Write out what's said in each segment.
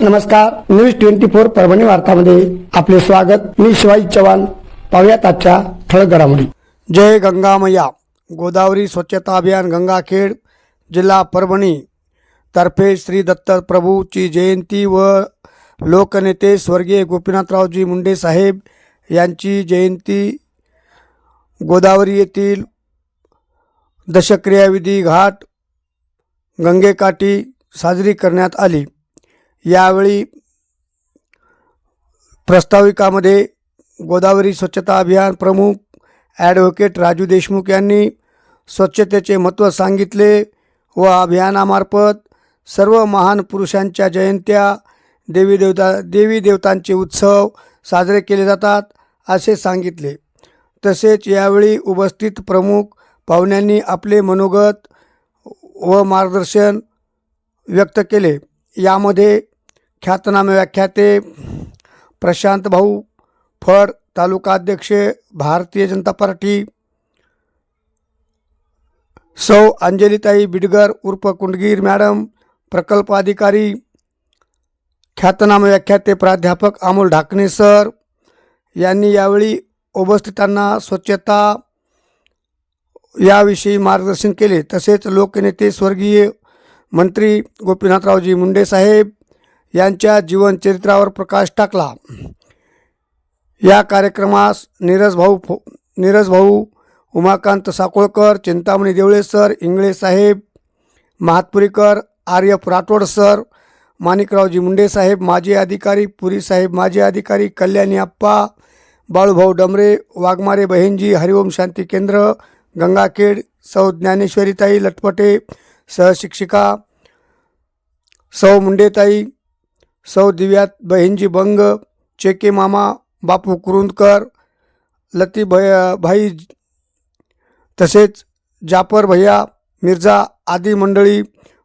नमस्कार news twenty four Parbhani वार्तामध्ये आपले स्वागत. मी शिवाजी चव्हाण. पाहुयात आजच्या ठळक घडामोडी जय गंगामया. गोदावरी स्वच्छता अभियान गंगाखेड जिल्हा परभणी तर्फे श्री दत्त प्रभूची जयंती व लोकनेते स्वर्गीय गोपीनाथरावजी मुंडे साहेब यांची जयंती गोदावरी येथील दशक्रियाविधी घाट गंगेकाठी साजरी करण्यात आली. यावेळी प्रस्ताविकामध्ये गोदावरी स्वच्छता अभियान प्रमुख ॲडव्होकेट राजू देशमुख यांनी स्वच्छतेचे महत्त्व सांगितले व अभियानामार्फत सर्व महान पुरुषांच्या जयंत्या देवी देवता देवी देवतांचे उत्सव साजरे केले जातात असे सांगितले. तसेच यावेळी उपस्थित प्रमुख पाहुण्यांनी आपले मनोगत व मार्गदर्शन व्यक्त केले. यामध्ये ख्यातनामे व्याख्याते प्रशांत भाऊ फड तालुका अध्यक्ष भारतीय जनता पार्टी सौ अंजलीताई बिडगर उर्फ कुंडगीर मॅडम प्रकल्प अधिकारी ख्यातनाम व्याख्याते प्राध्यापक अमोल ढाकणे सर यांनी यावेळी उपस्थितांना स्वच्छता याविषयी मार्गदर्शन केले. तसेच लोकनेते स्वर्गीय मंत्री गोपीनाथरावजी मुंडे साहेब यांच्या जीवनचरित्रावर प्रकाश टाकला. या कार्यक्रमास नीरज भाऊ फो नीरज भाऊ उमाकांत साकोळकर चिंतामणी देवळे सर इंगळे साहेब महातपुरीकर आर्यफ राठोड सर माणिकरावजी मुंडे साहेब माजी अधिकारी पुरी साहेब माजी अधिकारी कल्याणी आप्पा बाळूभाऊ डमरे वाघमारे बहिणजी हरिओम शांती केंद्र गंगाखेड सौ ज्ञानेश्वरीताई लटपटे सहशिक्षिका सौ मुंडेताई सौ दिव्यात बहिणजी बंग चेके मामा बापू कुरुंदकर लती भय भाई तसेच जापर भैया मिर्झा आदी मंडळी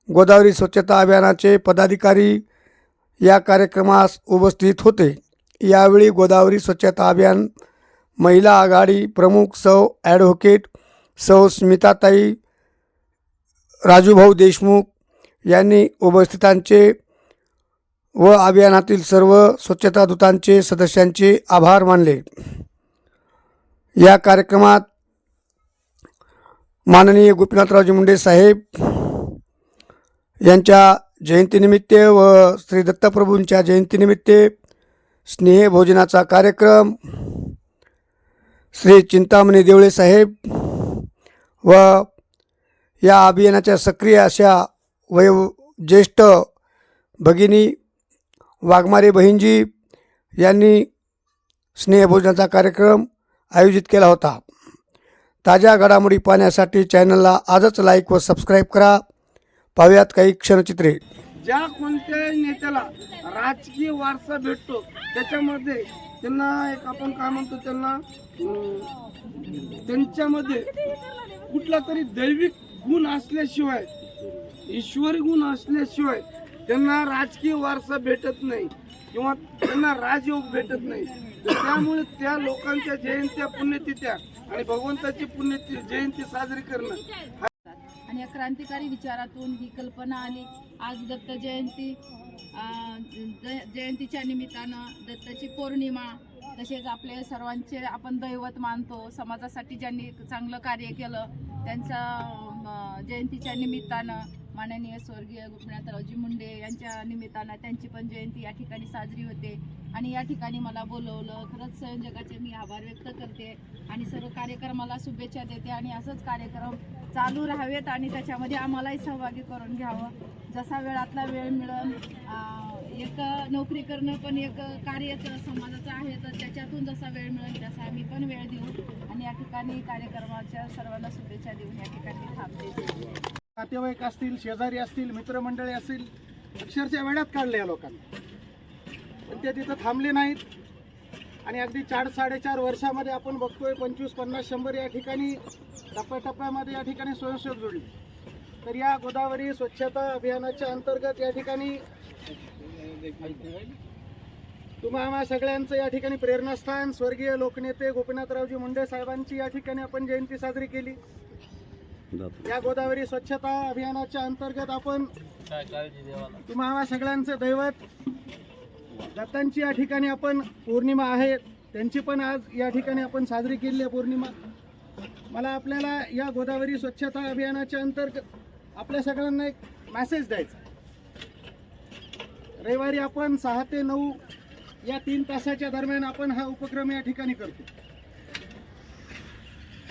गोदावरी स्वच्छता अभियानाचे पदाधिकारी या कार्यक्रमास उपस्थित होते. यावेळी गोदावरी स्वच्छता अभियान महिला आघाडी प्रमुख सौ ॲडव्होकेट सौ स्मिताताई राजूभाऊ देशमुख यांनी उपस्थितांचे व अभियानातील सर्व स्वच्छता दूतांचे सदस्यांचे आभार मानले. या कार्यक्रमात माननीय गोपीनाथरावजी मुंडे साहेब यांच्या जयंतीनिमित्त व श्री दत्तप्रभूंच्या जयंतीनिमित्त स्नेहभोजनाचा कार्यक्रम श्री चिंतामणी देवळे साहेब व या अभियानाच्या सक्रिय अशा वयो ज्येष्ठ भगिनी वाघमारे बहिणजी यांनी स्नेहभोजनाचा कार्यक्रम आयोजित केला होता. ताज्या घडामोडी पाहण्यासाठी चॅनलला आजच लाईक व सबस्क्राईब करा. पाहूयात काही क्षणचित्रे. ज्या कोणत्याही नेत्याला राजकीय वारसा भेटतो त्याच्यामध्ये त्यांना एक आपण काय म्हणतो त्यांना त्यांच्यामध्ये कुठला तरी दैविक गुण असल्याशिवाय ईश्वरी गुण असल्याशिवाय त्यांना राजकीय वारसा भेटत नाही किंवा त्यांना राजयोग भेटत नाही. त्यामुळे त्या लोकांच्या जयंत्या पुण्यतिथ्या आणि भगवंताची पुण्यती जयंती साजरी करणं आणि या क्रांतिकारी विचारातून ही कल्पना आली. आज दत्त जयंती. जयंतीच्या निमित्तानं दत्ताची पौर्णिमा तसेच आपले सर्वांचे आपण दैवत मानतो समाजासाठी ज्यांनी चांगलं कार्य केलं त्यांचा जयंतीच्या निमित्तानं माननीय स्वर्गीय गोपीनाथरावजी मुंडे यांच्या निमित्तानं त्यांची पण जयंती या ठिकाणी साजरी होते. आणि या ठिकाणी मला बोलवलं खरंच संयोजकाचे मी आभार व्यक्त करते आणि सर्व कार्यक्रमाला शुभेच्छा देते आणि असंच कार्यक्रम चालू राहावेत आणि त्याच्यामध्ये आम्हालाही सहभागी करून घ्यावं. जसा वेळातला वेळ मिळेल एक नोकरी करणं पण एक कार्यच समाजाचं आहे तर त्याच्यातून जसा वेळ मिळेल तसा आम्ही पण वेळ देऊ आणि या ठिकाणी कार्यक्रमाच्या सर्वांना शुभेच्छा देऊन या ठिकाणी थांबते. नातेवाईक असतील शेजारी असतील मित्रमंडळी असतील अक्षरशः वेळात काढले या लोकांना. पण ते तिथं थांबले नाहीत. आणि अगदी चार साडेचार वर्षामध्ये आपण बघतोय पंचवीस पन्नास शंभर या ठिकाणी टप्प्याटप्प्यामध्ये या ठिकाणी स्वयंसेवक जोडले. तर या गोदावरी स्वच्छता अभियानाच्या अंतर्गत या ठिकाणी तुम्हा आम्हा सगळ्यांचं या ठिकाणी प्रेरणास्थान स्वर्गीय लोकनेते गोपीनाथरावजी मुंडे साहेबांची या ठिकाणी आपण जयंती साजरी केली. या गोदावरी स्वच्छता अभियानाच्या अंतर्गत आपण तुम्हा सगळ्यांचं दैवत दत्तांची या ठिकाणी आपण पौर्णिमा आहे. त्यांची पण आज या ठिकाणी आपण साजरी केली आहे पौर्णिमा. मला आपल्याला या गोदावरी स्वच्छता अभियानाच्या अंतर्गत आपल्या सगळ्यांना एक मेसेज द्यायचा रविवारी आपण सहा ते नऊ या तीन तासाच्या दरम्यान आपण हा उपक्रम या ठिकाणी करतो.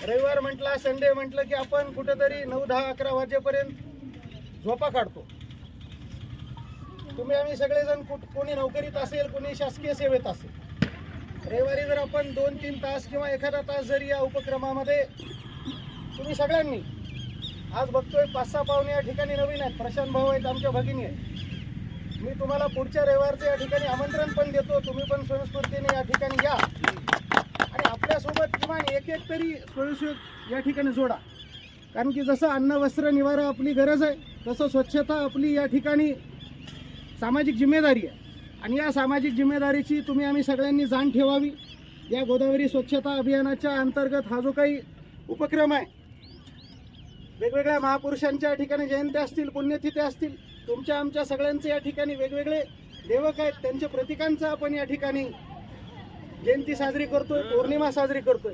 रविवार म्हटला संडे म्हटलं की आपण कुठेतरी नऊ दहा अकरा वाजेपर्यंत झोपा काढतो. तुम्ही आम्ही सगळेजण कुठ कोणी नोकरीत असेल कोणी शासकीय सेवेत असेल. रविवारी जर आपण दोन तीन तास किंवा एखादा तास जरी या उपक्रमामध्ये तुम्ही सगळ्यांनी आज बघतोय पाच सहा पाहुणे या ठिकाणी नवीन आहेत. प्रशांत भाऊ आहेत आमच्या भगिनी आहेत. मी तुम्हाला पुढच्या रविवारचं या ठिकाणी आमंत्रण पण देतो. तुम्ही पण स्वयंस्फूर्तीने या ठिकाणी या. आणि आपल्यासोबत किमान एक एक तरी स्वयंसेवक या ठिकाणी जोडा. कारण की जसं अन्न वस्त्र निवारा आपली गरज आहे तसं स्वच्छता आपली या ठिकाणी सामाजिक जिम्मेदारी आहे. आणि या सामाजिक जिम्मेदारीची तुम्ही आम्ही सगळ्यांनी जाण ठेवावी. या गोदावरी स्वच्छता अभियानाच्या अंतर्गत हा जो काही उपक्रम आहे वेगवेगळ्या महापुरुषांच्या या ठिकाणी जयंत्या असतील पुण्यतिथ्या असतील तुमच्या आमच्या सगळ्यांचे या ठिकाणी वेगवेगळे देवक आहेत. त्यांच्या प्रतिकांचं आपण या ठिकाणी जयंती साजरी करतोय पौर्णिमा साजरी करतोय.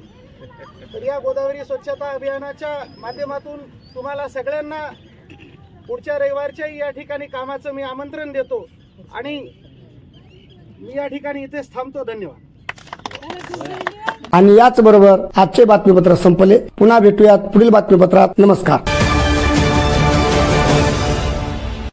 तर या गोदावरी स्वच्छता अभियानाच्या माध्यमातून तुम्हाला सगळ्यांना पुढच्या रविवारच्याही या ठिकाणी कामाचं मी आमंत्रण देतो आणि मी या ठिकाणी इथेच थांबतो. धन्यवाद. आणि याचबरोबर आजचे बातमीपत्र संपले. पुन्हा भेटूयात पुढील बातमीपत्रात. नमस्कार.